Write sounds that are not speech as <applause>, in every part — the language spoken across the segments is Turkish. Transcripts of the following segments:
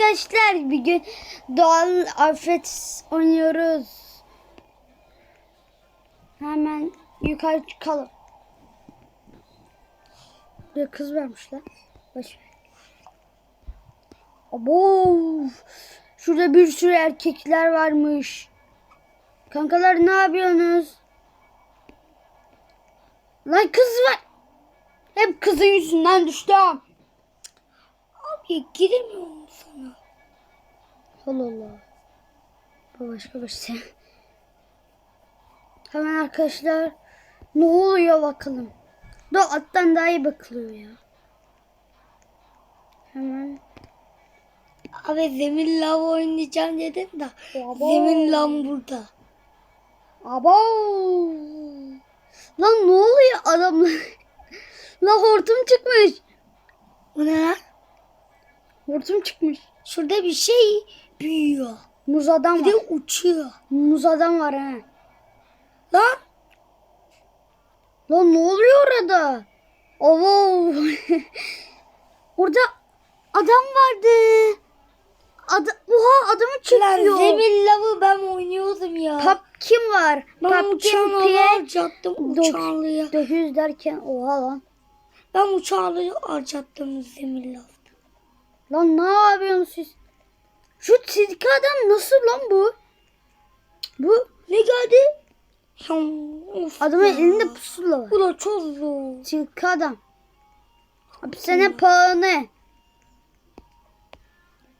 Arkadaşlar bir gün doğal afet oynuyoruz. Hemen yukarı çıkalım. Bir kız vermişler. Boş. Abo! Şurada bir sürü erkekler varmış. Kankalar ne yapıyorsunuz? Lan kız var. Hep kızın yüzünden düştüm. Abi giremiyorum. Allah Allah. Bu başka bir şey. Hemen arkadaşlar ne oluyor bakalım. Do attan daha iyi bakılıyor ya. Hemen. Abi zemin lav oynayacağım dedim de. Abo. Zemin lav burada. Abo. Lan ne oluyor adamlar? <laughs> Lan hortum çıkmış. Bu ne lan? Hortum çıkmış. Şurada bir şey büyüyor. Muz adam Bir de var. uçuyor. Muz adam var ha. Lan Lan ne oluyor orada? Abo. <laughs> Orada adam vardı. Ada Oha adamı çekiyor. zemin lavı ben oynuyordum ya. Pap kim var? ben Pap kim uçağını alacaktım Dok- uçağlıya. 900 derken oha lan. Ben uçağlıya alacaktım zemin. Lan ne yapıyorsunuz siz? Şu tilki adam nasıl lan bu? Bu Ne geldi? Of adamın ya. elinde pusula var. Bu da çok zor. Tilki adam. Hapishane pahalı.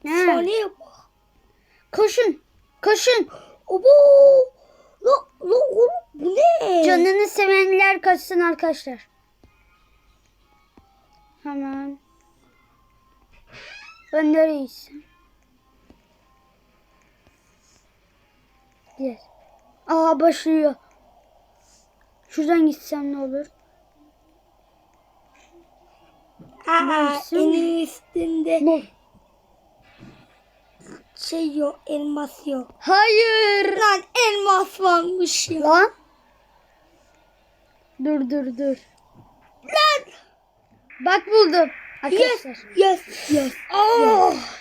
Bak. koşun. Koşun. Obo. La, la oğlum bu ne? Canını sevenler kaçsın arkadaşlar. Hemen. Ben nereyiz? Yes. Aa başlıyor. Şuradan gitsem ne olur? Aa, enin üstünde Ne? şey yok, elmas yok. Hayır. Lan elmas varmış ya. Lan. Dur dur dur. Lan. Bak buldum. Yes, Arkadaşlar. yes, yes. Oh. Arkadaşlar beni bana uyuyor ya.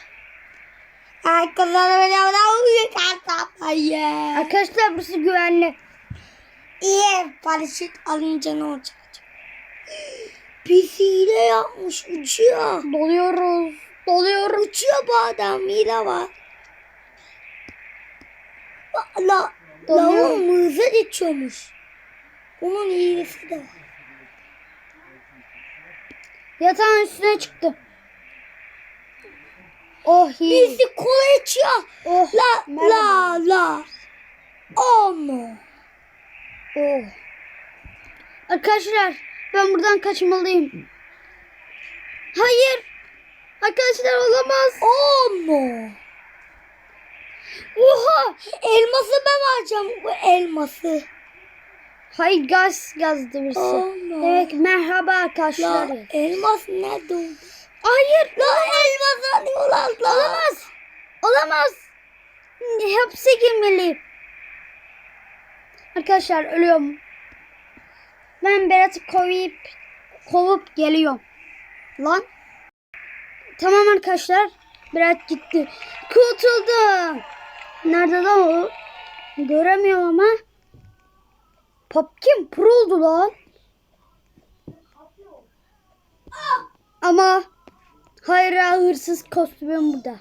Arkadaşlar burası güvenli. İyi paraşüt alınca ne olacak? Bir hile yapmış uçuyor. Doluyoruz. Doluyoruz. Uçuyor bu adam hile var. La, la, Donuyor. lavun mızı geçiyormuş. Onun hilesi de var. Yatağın üstüne çıktı. Oh. Birisi kola içiyor. Oh. La merhaba. la la. Oh no. Oh. Arkadaşlar ben buradan kaçmalıyım. Hayır. Arkadaşlar olamaz. Oh no. Oha. Elması ben alacağım bu elması. Hayır gaz gazdı birisi. Oh. Evet merhaba arkadaşlar. La elmas nerede oldu? Hayır. La elmas alıyorlar la. Olamaz. Olamaz. Hapse girmeliyim. Arkadaşlar ölüyorum. Ben Berat'ı kovup kovup geliyorum. Lan. Tamam arkadaşlar. Berat gitti. Kurtuldum. Nerede lan o? Göremiyorum ama. Pop kim? Pro oldu lan. Ama hayır hırsız kostümüm burada.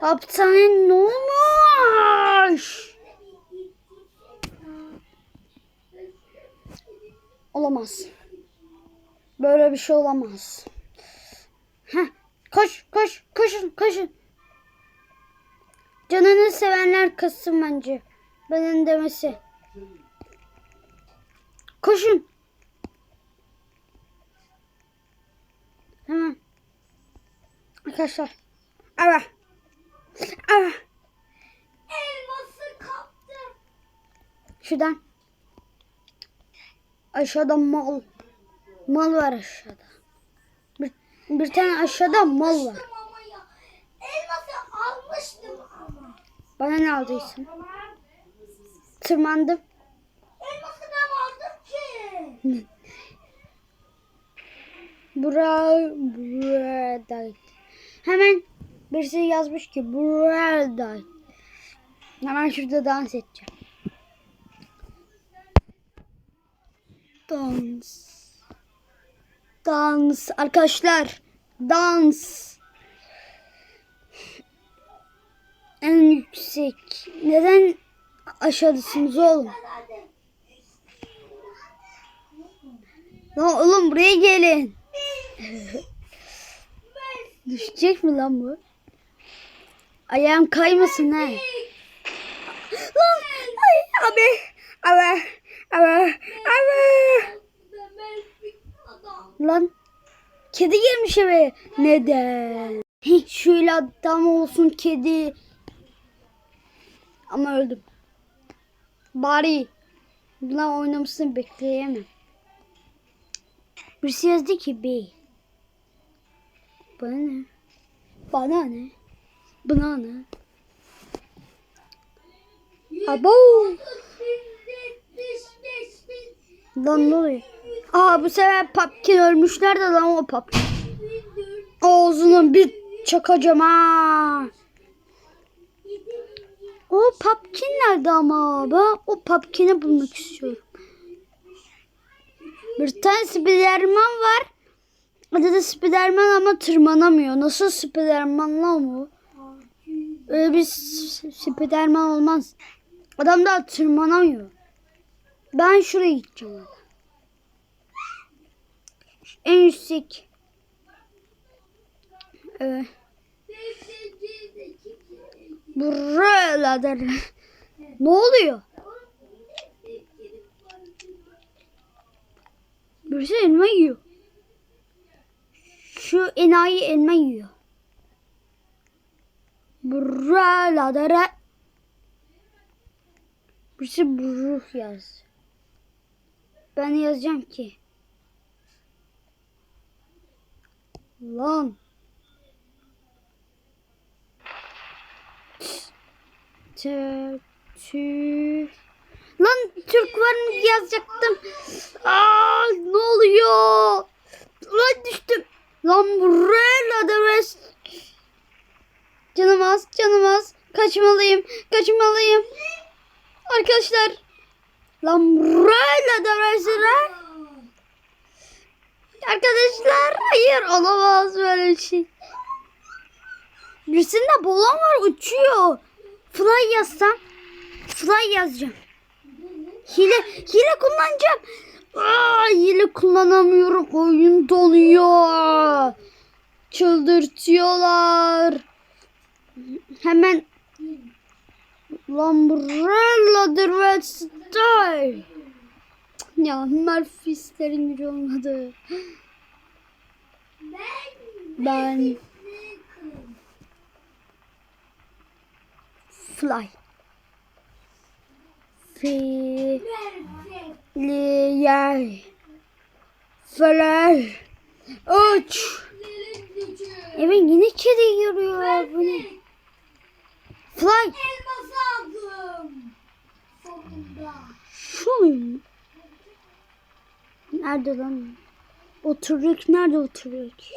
Hapishane ne olmuş? Olamaz. Böyle bir şey olamaz. Heh, koş koş koşun koşun. Canını sevenler kızsın bence. Benim demesi. Koşun. Arkadaşlar. Evet. Evet. Elması kaptı. Şuradan. Aşağıda mal. Mal var aşağıda. Bir, bir tane aşağıda mal var. Elması almıştım ama. Bana ne aldıysın? Tırmandım. Elması ben aldım ki. Bura, burada. Hemen birisi yazmış ki burada. Hemen şurada dans edeceğim. Dans. Dans. Arkadaşlar. Dans. En yüksek. Neden aşağıdasınız oğlum? Lan oğlum buraya gelin. <laughs> Düşecek mi lan bu? Ayağım kaymasın ha. Lan ay abi abi abi abi. Lan kedi girmiş eve. Neden? Hih, Şöyle adam olsun kedi. Ama öldüm. Bari. Bunlar oynamasını bekleyemem. Birisi yazdı ki bey. Bana ne? Bana ne? Bana ne? Abo. Lan ne oluyor? Aa bu sefer Papkin ölmüşler de lan o Papkin. Ağzına bir çakacağım ha. O Papkin nerede ama? Ben o Papkin'i bulmak istiyorum. Bir tane Spiderman var. Da Spiderman ama tırmanamıyor. Nasıl Spiderman lan o? Öyle bir Spiderman olmaz. Adam daha tırmanamıyor. Ben şuraya gideceğim. En yüksek. Evet. Buralar. ne oluyor? Birisi elma yiyor. Şu enayi elma yiyor. Buralara. Birisi buruh yaz. Ben yazacağım ki. Lan. Tü. Lan Türk var mı yazacaktım. Aa, ne oluyor? Lan düştüm. Buraya da rest. Canım az, canım az. Kaçmalıyım, kaçmalıyım. Arkadaşlar. Buraya da rest. Arkadaşlar hayır olamaz böyle bir şey. Birisinde balon var uçuyor. Fly yazsam. Fly yazacağım. Hile, hile kullanacağım. Aa, hile kullanamıyorum. Oyun donuyor. Çıldırtıyorlar. Hemen Lambrella ve Style. Ya Murphy'slerin gücü olmadı. Ben fly. Fi li yer. Fly. Uç. Evet yine kedi yürüyor. Bu ne? Fly. Elması aldım. Sonunda. Şu muyum? Nerede lan? Oturuyoruz. Nerede oturuyoruz?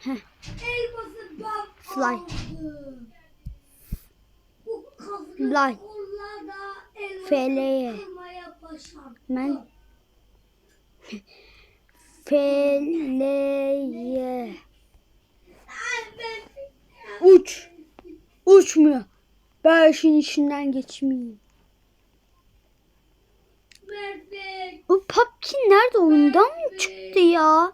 Heh. Elması ben Fly. aldım. Bu Fly. Feleğe. Ben <laughs> ben Uç. Uçmuyor. Ben işin içinden geçmeyeyim. O Papkin nerede? Oyundan mı çıktı ya?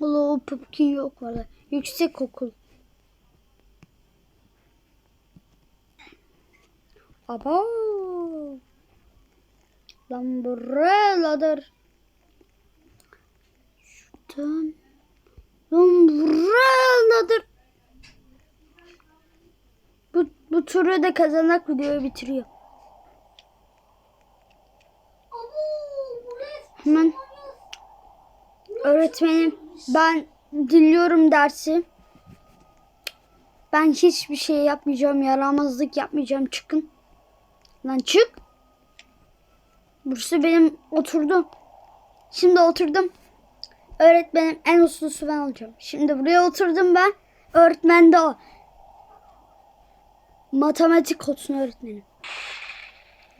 Valla o Papkin yok valla. Yüksek okul. Aba. Lan buralardır. Şuradan. Lan buralardır. Bu, bu turu da kazanak videoyu bitiriyor. Hemen öğretmenim ben dinliyorum dersi. Ben hiçbir şey yapmayacağım. Yaramazlık yapmayacağım. Çıkın. Lan çık. Burası benim oturdum. Şimdi oturdum. Öğretmenim en uslusu ben olacağım. Şimdi buraya oturdum ben. Öğretmen de o. Matematik olsun öğretmenim.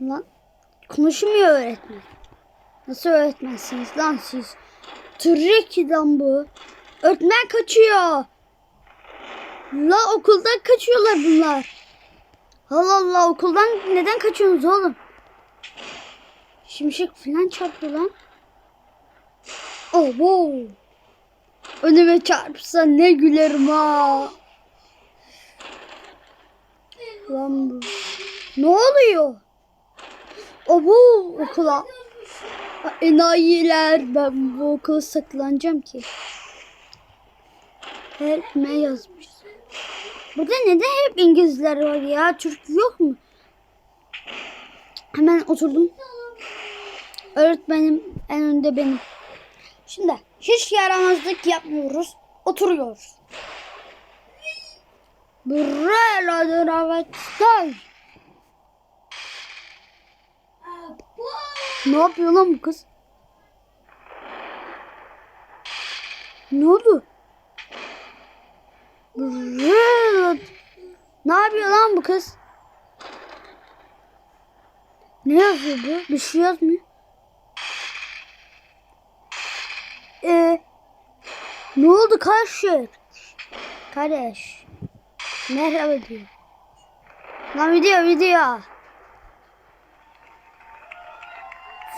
Lan konuşmuyor öğretmen. Nasıl öğretmensiniz lan siz? Tırrek lan bu. Öğretmen kaçıyor. La okuldan kaçıyorlar bunlar. Allah Allah okuldan neden kaçıyorsunuz oğlum? Şimşek falan çarptı lan. Oh wow. Önüme çarpsa ne gülerim ha. Lan bu. Ne oluyor? O bu okula. Enayiler ben bu okula saklanacağım ki. Help me yazmış. Burada neden hep İngilizler var ya? Türk yok mu? Hemen oturdum. Öğretmenim en önde benim. Şimdi hiç yaramazlık yapmıyoruz. Oturuyoruz. Buraya dravetler. Ne yapıyor lan bu kız? Ne oldu? Buraya- Ne yapıyor lan bu kız? Ne yazıyor bu? Bir şey yazmıyor. Ee, ne oldu karşı? Kardeş. Merhaba diyor. Lan video video.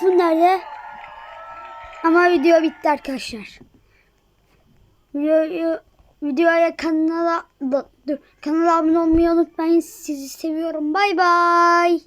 Bu nerede? Ama video bitti arkadaşlar. Videoyu videoya kanala dur, kanala abone olmayı unutmayın. Sizi seviyorum. Bay bay.